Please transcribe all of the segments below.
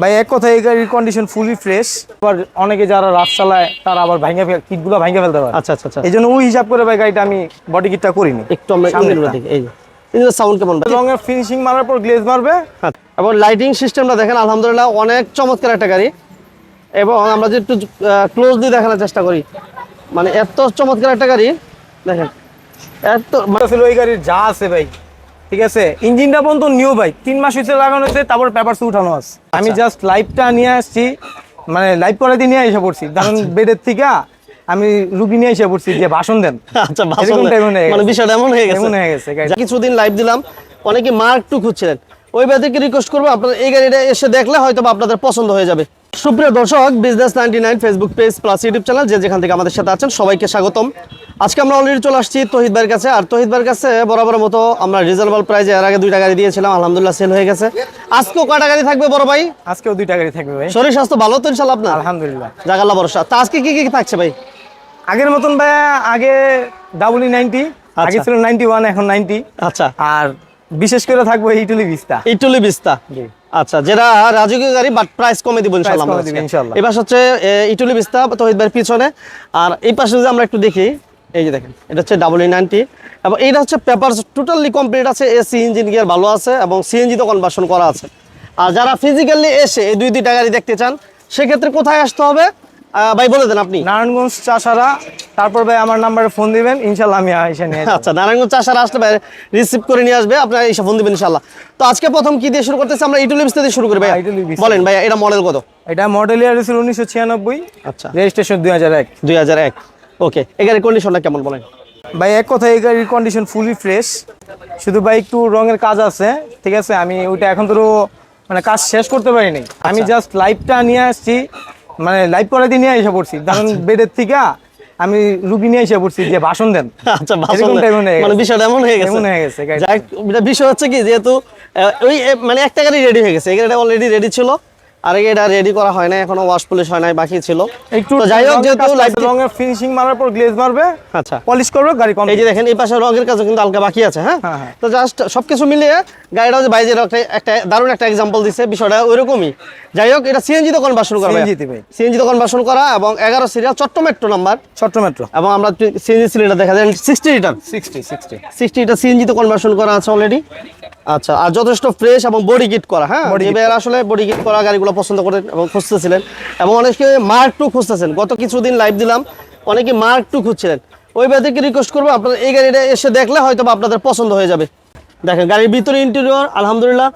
ভাই এক কথা এই গাড়ির কন্ডিশন ফুলি ফ্রেশ আবার অনেকে যারা রাত চালায় তারা আবার ভাঙে কিটগুলো ভাঙে ফেলতে পারে। আচ্ছা আচ্ছা আচ্ছা। এই জন্য ওই হিসাব করে ভাই গাড়িটা আমি বডি কিটটা করিনি। একটু আমরা এই যে। সাউন্ড কেমন? ফিনিশিং মারার পর গ্লেজ মারবে। হ্যাঁ, এবং লাইটিং সিস্টেমটা দেখেন আলহামদুলিল্লাহ অনেক চমৎকার একটা গাড়ি। এবং আমরা যদি একটু ক্লোজলি দেখানোর চেষ্টা করি। মানে এত চমৎকার একটা গাড়ি দেখেন। এত মানে ওই গাড়ির যা আছে ভাই। ঠিক আছে? ইঞ্জিনটা পর্যন্ত নিউ ভাই তিন মাস হইতে লাগানো হয়েছে তারপর পেপারস উঠানো আছে। আমি আচ্ছা। জাস্ট লাইভটা নিয়ে আসছি মানে লাইভ করে দিয়ে নিয়ে এসে পড়ছি। কারণ বেডের থেকে আমি রুগী নিয়ে এসে পড়ছি যে ভাষণ দেন। আচ্ছা মানে। বিষয়টা এমন হয়ে গেছে। এমন হয়ে গেছে কিছুদিন লাইভ দিলাম অনেকে মার্ক টু খুঁজছিলেন। ওই ব্যাপারে রিকোয়েস্ট করব আপনারা এই গাড়িটা এসে দেখলে হয়তো আপনাদের পছন্দ হয়ে যাবে। সুপ্রিয় দর্শক business ninety nine Facebook page plus YouTube channel যে যেখান থেকে আমাদের সাথে আছেন সবাইকে স্বাগতম। আজকে আমরা অলরেডি চলে আসছি তহিদ ভাইয়ের কাছে। আর তহিদ ভাইয়ের কাছে বরাবর মতো আমরা রিজনেবল প্রাইজে এর আগে দুইটা গাড়ি দিয়েছিলাম আলহামদুলিল্লাহ সেল হয়ে গেছে। আজকেও কয়টা গাড়ি থাকবে বড় ভাই? আজকেও দুইটা গাড়ি থাকবে ভাই। শরীর স্বাস্থ্য ভালো তো ইনশাল্লাহ আপনার? আলহামদুলিল্লাহ। জাগাল্লা ভরসা। তা আজকে কি কি থাকছে ভাই? আগের মতন ভাই আগে ডাবল ই নাইনটি আগে ছিল নাইনটি ওয়ান এখন নাইনটি আচ্ছা। আর বিশেষ করে থাকব ইটুলি বিস্তা। ইটুলি বিস্তা। জি। আচ্ছা যেটা রাজকীয় গাড়ি বাট প্রাইস কমে দিব ইনশাআল্লাহ। এই হচ্ছে ইটুলি বিস্তা তহিদ ভাইয়ের পিছনে। আর এই পাশে যদি আমরা একটু দেখি এই যে দেখেন এটা হচ্ছে ডাবল ই নাইনটি এবং এইটা হচ্ছে পেপার টোটালি কমপ্লিট আছে এসি ইঞ্জিন গিয়ার ভালো আছে এবং সিএনজি তো কনভার্সন করা আছে। আর যারা ফিজিক্যালি এসে এই দুই দুইটা গাড়ি দেখতে চান সেক্ষেত্রে কোথায় আসতে হবে? ভাই বলে দেন আপনি। নারায়ণগঞ্জ চাষারা তারপর ভাই আমার নাম্বারে ফোন দিবেন ইনশাল্লাহ আমি এসে নিয়ে আচ্ছা নারায়ণগঞ্জ চাষারা আসলে ভাই রিসিভ করে নিয়ে আসবে আপনারা এসে ফোন দিবেন ইনশাল্লাহ। তো আজকে প্রথম কি দিয়ে শুরু করতেছি? আমরা ইটুলি বিস্তা দিয়ে শুরু করি ভাই হ্যাঁ, বিস্তা। বলেন ভাই এটা মডেল কত? এটা মডেল ইয়ার ছিল উনিশশো ছিয়ানব্বই আচ্ছা। রেজিস্ট্রেশন দুই হাজার এক। দুই হাজার এক। ওকে এই গাড়ির কন্ডিশনটা কেমন বলেন? ভাই এক কথা এই গাড়ির কন্ডিশন ফুলি ফ্রেশ শুধু ভাই একটু রঙের কাজ আছে ঠিক আছে? আমি ওইটা এখন তো মানে কাজ শেষ করতে পারিনি। আমি আচ্ছা। জাস্ট লাইভটা নিয়ে আসছি মানে লাইভ করে দিয়ে নিয়ে এসে পড়ছি। কারণ বেডের থেকে আমি রুগী নিয়ে এসে পড়ছি যে ভাষণ দেন। আচ্ছা ভাষণ মানে বিষয়টা এমন হয়ে গেছে। এমন হয়ে গেছে বিষয় হচ্ছে কি যেহেতু ওই মানে একটা গাড়ি রেডি হয়ে গেছে। এই গাড়িটা অলরেডি রেডি ছিল। আর গাড়িটা রেডি করা হয় না এখনও ওয়াশ পলিশ হয় নাই বাকি ছিল। একটু যাই হোক যেহেতু লাইট রঙের ফিনিশিং মারার পর গ্লেজ মারবে আচ্ছা। পলিশ করবে গাড়ি এই যে দেখেন এই পাশে রঙের কাজও কিন্তু হালকা বাকি আছে হ্যাঁ? হ্যাঁ, হ্যাঁ। তো জাস্ট সবকিছু মিলিয়ে গাড়িটা যে বাইজের একটা দারুণ একটা এক্সাম্পল দিছে বিষয়টা ওইরকমই। যাই হোক এটা সিএনজি তো কনভার্সন করা। সিএনজি তো কনভার্সন করা এবং এগারো সিরিয়াল চট্ট মেট্রো নাম্বার ছোট্ট মেট্রো এবং আমরা সিএনজি সিলিন্ডার দেখা যায় sixty litre sixty sixty sixty এটা সিএনজি তো কনভার্সন করা আছে অলরেডি আচ্ছা আর যথেষ্ট ফ্রেশ এবং বডি কিট করা হ্যাঁ? ভাইয়েরা আসলে বডি কিট করা গাড়িগুলো পছন্দ করেন এবং খুঁজতেছিলেন এবং অনেকে মার্ক টু খুঁজতেছেন। গত কিছুদিন লাইভ দিলাম অনেকে মার্ক টু খুঁজছিলেন। ওই ব্যাপারে রিকোয়েস্ট করব আপনারা এই গাড়িটা এসে দেখলে হয়তো আপনাদের পছন্দ হয়ে যাবে। দেখেন গাড়ির ভিতরে ইন্টেরিয়র আলহামদুলিল্লাহ।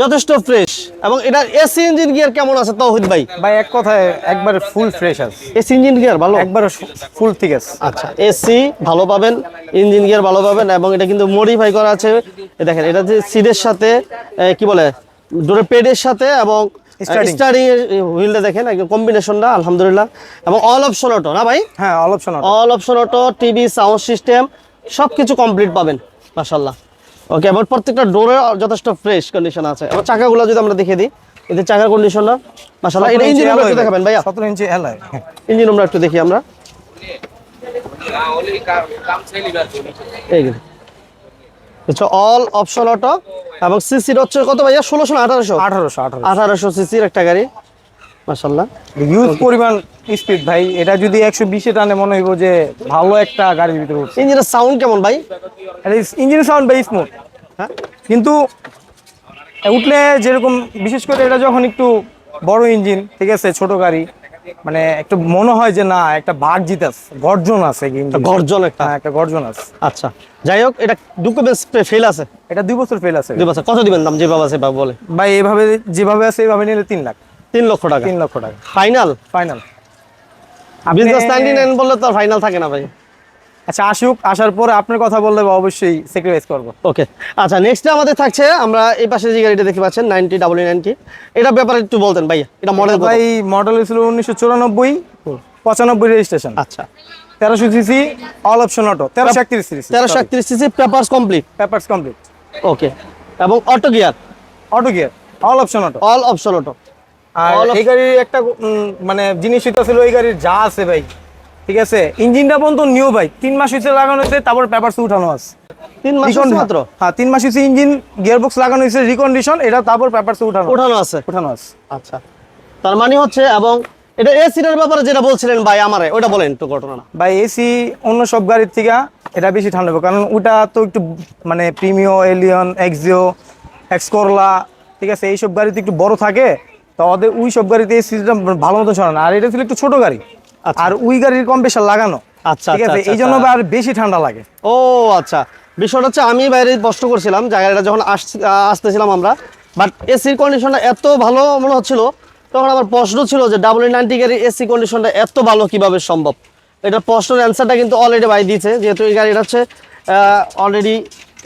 যথেষ্ট ফ্রেশ এবং এটা এসি ইঞ্জিন গিয়ার কেমন আছে তৌহিদ ভাই? ভাই এক কথায় একবারে ফুল ফ্রেশ আছে। এসি ইঞ্জিন গিয়ার ভালো? একবারে ফুল ঠিক আছে। আচ্ছা এসি ভালো পাবেন ইঞ্জিন গিয়ার ভালো পাবেন এবং এটা কিন্তু মডিফাই করা আছে। দেখেন এটা যে সিটের সাথে কি বলে ডোরের পেডের সাথে এবং Starting. স্টারিং হুইলটা দেখেন একদম কম্বিনেশনটা আলহামদুলিল্লাহ। এবং অল অপশন অটো না ভাই? হ্যাঁ all option all option auto TV sound system সব কিছু কমপ্লিট পাবেন মাশাল্লাহ ওকে এবং প্রত্যেকটা ডোরে যথেষ্ট ফ্রেশ কন্ডিশন আছে। এবং চাকাগুলো যদি আমরা দেখে দিই এদের চাকার কন্ডিশনটা মাশাল্লাহ এটা ইঞ্জিন রুমটা একটু দেখাবেন ভাইয়া। সতেরো ইঞ্চি এলআই ইঞ্জিন রুমটা একটু দেখি আমরা। হচ্ছে অল অপশন অটো এবং সিসির হচ্ছে কত ভাইয়া? ষোলোশো আঠারোশো? আঠারোশো আঠারোশো। সিসির একটা গাড়ি। মাসাল্লাহ ইউজ পরিমাণ স্পিড ভাই এটা যদি একশো বিশে টানে মনে হইব যে ভালো একটা গাড়ির ভিতরে উঠছে। ইঞ্জিনের সাউন্ড কেমন ভাই? ইঞ্জিন সাউন্ড ভাই স্মুথ হ্যাঁ? কিন্তু উঠলে যেরকম বিশেষ করে এটা যখন একটু বড় ইঞ্জিন ঠিক আছে ছোট গাড়ি মানে একটু মনে হয় যে না একটা ভাগ জিতাস গর্জন আছে কিন্তু গর্জন একটা। হ্যাঁ একটা গর্জন আছে। আচ্ছা যাই হোক এটা ডকুমেন্টস ফেল আছে? এটা দুই বছর ফেল আছে। দুই বছর। কত দিবেন দাম যেভাবে আছে বলে? ভাই এভাবে যেভাবে আছে এভাবে নিলে তিন লাখ। তিন লক্ষ টাকা। তিন লক্ষ টাকা। Final final business ninety nine বললে তো ফাইনাল থাকে না ভাই। আচ্ছা আসুক আসার পরে আপনার কথা বললে অবশ্যই স্যাক্রিফাইস করব। ওকে আচ্ছা নেক্সট আমাদের থাকছে আমরা এই পাশে যে গাড়িটা দেখতে পাচ্ছেন নাইনটি ডাবল নাইনটি এটা ব্যাপারে একটু বলতেন ভাইয়া এটা মডেল ভাই মডেল ছিল উনিশশো চুরানব্বই পঁচানব্বই রেজিস্ট্রেশন আচ্ছা। তেরোশো সিসি অল অপশন অটো তেরোশো একত্রিশ সিসি তেরোশো একত্রিশ CC papers complete papers complete okay এবং auto gear auto gear all option auto all option auto আর এই গাড়ির একটা মানে জিনিস ছিল এই গাড়ির যা আছে ভাই ঠিক আছে? ইঞ্জিনটা পর্যন্ত নিউ ভাই। তিন মাস হয়েছে লাগানো হয়েছে তারপর পেপারস উঠানো আছে। তিন মাস হয়েছে মাত্র? হ্যাঁ তিন মাস হচ্ছে ইঞ্জিন গিয়ারবক্স লাগানো হয়েছে রিকন্ডিশন এটা তারপর পেপারসে উঠানো ওঠানো আছে? উঠানো আছে। আচ্ছা। তার মানে হচ্ছে এবং এটা এসিটার ব্যাপারে যেটা বলছিলেন ভাই আমারে ওটা বলেন একটু ঘটনাটা বা এসি অন্য সব গাড়ির থেকে এটা বেশি ঠান্ডা হবে কারণ ওটা তো একটু মানে প্রিমিও এলিয়ন এক্সিও এক্সকরলা ঠিক আছে এইসব গাড়িতে একটু বড় থাকে তো ওদের ওই সব গাড়িতে এসিটা ভালো মতো চলে না। আর এটা ছিল একটু ছোট গাড়ি। আচ্ছা। আর ওই গাড়ির কম্প্রেসার লাগানো। আচ্ছা, ঠিক আছে? আচ্ছা, এই জন্য আচ্ছা। আর বেশি ঠান্ডা লাগে। ও আচ্ছা। বিষয়টা হচ্ছে আমি বাইরে কষ্ট করছিলাম জায়গাটা যখন আসছি- আসতেছিলাম আমরা বাট এসির কন্ডিশনটা এত ভালো মনে হচ্ছিল তখন আমার প্রশ্ন ছিল যে ডাবল নাইনটি গাড়ির এসি কন্ডিশনটা এত ভালো কীভাবে সম্ভব? এটা প্রশ্নের অ্যান্সারটা কিন্তু অলরেডি ভাই দিয়েছে যেহেতু এই গাড়িটা হচ্ছে অলরেডি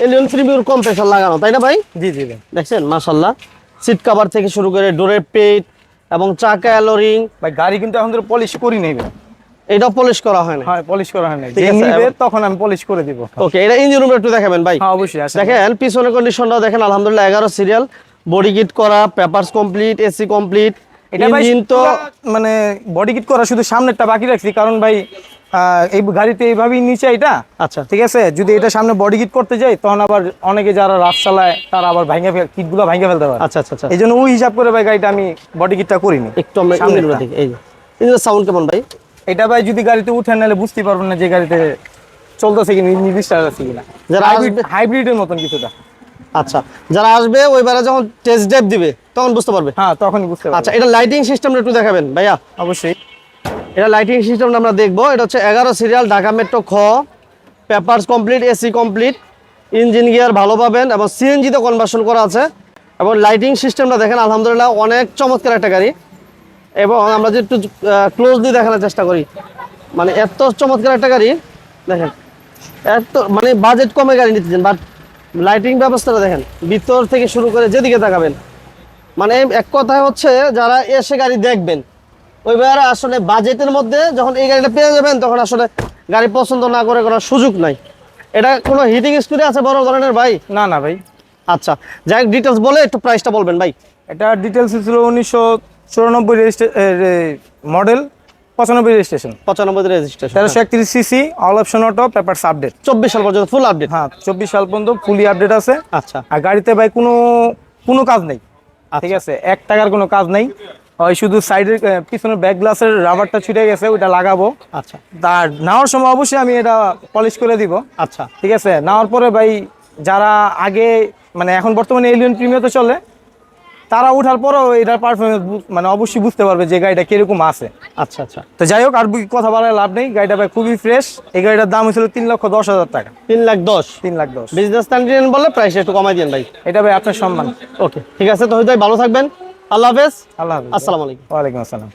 এলিয়ন প্রিমিয়র কম্প্রেসার লাগানো তাই না ভাই? জি জি দেখছেন? মাশাল্লাহ সিট কাভার থেকে শুরু করে ডোরের পেট এবং চাকা অ্যালোরিং ভাই গাড়ি কিন্তু এখন ধরে পলিশ করি নেই এটা পলিশ করা হয় না হ্যাঁ পলিশ করা হয় না ঠিক যে নিবে তখন আমি পলিশ করে দিব। ওকে এটা ইঞ্জিন রুমটা একটু দেখাবেন ভাই। হ্যাঁ অবশ্যই আছে দেখেন পিছনের কন্ডিশনটাও দেখেন আলহামদুলিল্লাহ এগারো সিরিয়াল বডি কিট করা পেপারস কমপ্লিট এসি কমপ্লিট এটা ভাই তো মানে বডি কিট করা শুধু সামনেরটা বাকি রাখছি কারণ ভাই এই গাড়িতে এইভাবেই নিচে এটা। আচ্ছা। ঠিক আছে? যদি এটা সামনে বডি কিট করতে যাই তখন আবার অনেকে যারা রাত চালায় তারা আবার ভাঙে কিটগুলো ভাঙে ফেলতে পারে। আচ্ছা আচ্ছা আচ্ছা। এই জন্য ওই হিসাব করে ভাই গাড়িটা আমি বডি কিটটা করিনি। একটু আমরা এই সাউন্ড কেমন ভাই? এটা ভাই যদি গাড়িতে উঠে নাহলে বুঝতে পারবেন না যে গাড়িতে চলতেছে কি নির্দিষ্ট আছে কিনা। হাইব্রিড হাইব্রিডের মতন কিছুটা। আচ্ছা যারা আসবে ওইবারে যখন টেস্ট ড্রাইভ দিবে তখন বুঝতে পারবে। হ্যাঁ তখনই বুঝতে পারবেন আচ্ছা এটা লাইটিং সিস্টেমটা একটু দেখাবেন ভাইয়া। অবশ্যই। এটা লাইটিং সিস্টেমটা আমরা দেখব। এটা হচ্ছে এগারো সিরিয়াল ঢাকা মেট্রো খ। Papers complete AC complete engine gear ভালো পাবেন এবং সিএনজিতে কনভার্সন করা আছে। এবং লাইটিং সিস্টেমটা দেখেন আলহামদুলিল্লাহ অনেক চমৎকার একটা গাড়ি। এবং আমরা যে একটু ক্লোজলি দেখানোর চেষ্টা করি। মানে এত চমৎকার একটা গাড়ি দেখেন। এত মানে বাজেট কমে গাড়ি নিতেছেন বাট লাইটিং ব্যবস্থাটা দেখেন ভিতর থেকে শুরু করে যেদিকে তাকাবেন। মানে এক কথায় হচ্ছে যারা এসে গাড়ি দেখবেন ওইবার আসলে বাজেটের মধ্যে যখন এই গাড়িটা পেয়ে যাবেন তখন আসলে গাড়ি পছন্দ না করে করার সুযোগ নাই। এটা কোনো হিটিং স্কুলে আছে বড় ধরনের ভাই? না না ভাই। আচ্ছা যাই ডিটেলস বলে একটু প্রাইসটা বলবেন ভাই। এটা ডিটেলস ছিল উনিশশো চুরানব্বই মডেল পঁচানব্বই রেজিস্ট্রেশন পঁচানব্বই রেজিস্ট্রেশন তেরোশো একত্রিশ CC all option auto papers update চব্বিশ সাল পর্যন্ত ফুল আপডেট হ্যাঁ চব্বিশ সাল পর্যন্ত ফুলি আপডেট আছে। আচ্ছা। আর গাড়িতে ভাই কোনো কোনো কাজ নেই। ঠিক আছে এক টাকার কোনো কাজ নেই। ওই শুধু সাইডের পিছনের ব্যাক গ্লাসের রাবারটা ছুটে গেছে ওইটা লাগাবো। আচ্ছা। তার নেওয়ার সময় অবশ্যই আমি এটা পলিশ করে দিব। আচ্ছা। ঠিক আছে নেওয়ার পরে ভাই যারা আগে মানে এখন বর্তমানে এলিয়ন প্রিমিয়াতে চলে তারা ওঠার পরেও এটার পারফরমেন্স মানে অবশ্যই বুঝতে পারবে যে গাড়িটা কীরকম আছে। আচ্ছা আচ্ছা। তো যাই হোক আর কথা বলার লাভ নেই। গাড়িটা ভাই খুবই ফ্রেশ এই গাড়িটার দাম হয়েছিল তিন লক্ষ দশ হাজার টাকা। তিন লাখ দশ? তিন লাখ দশ। বিজনেস স্ট্যান্ডার্ড বলে প্রাইস একটু কমাই দিন ভাই। এটা ভাই আপনার সম্মান। ওকে ঠিক আছে। তো ভাই ভালো থাকবেন। আল্লাহ হাফেজ। আল্লাহ হাফেজ। আসসালামু আলাইকুম। ওয়ালাইকুম আসসালাম।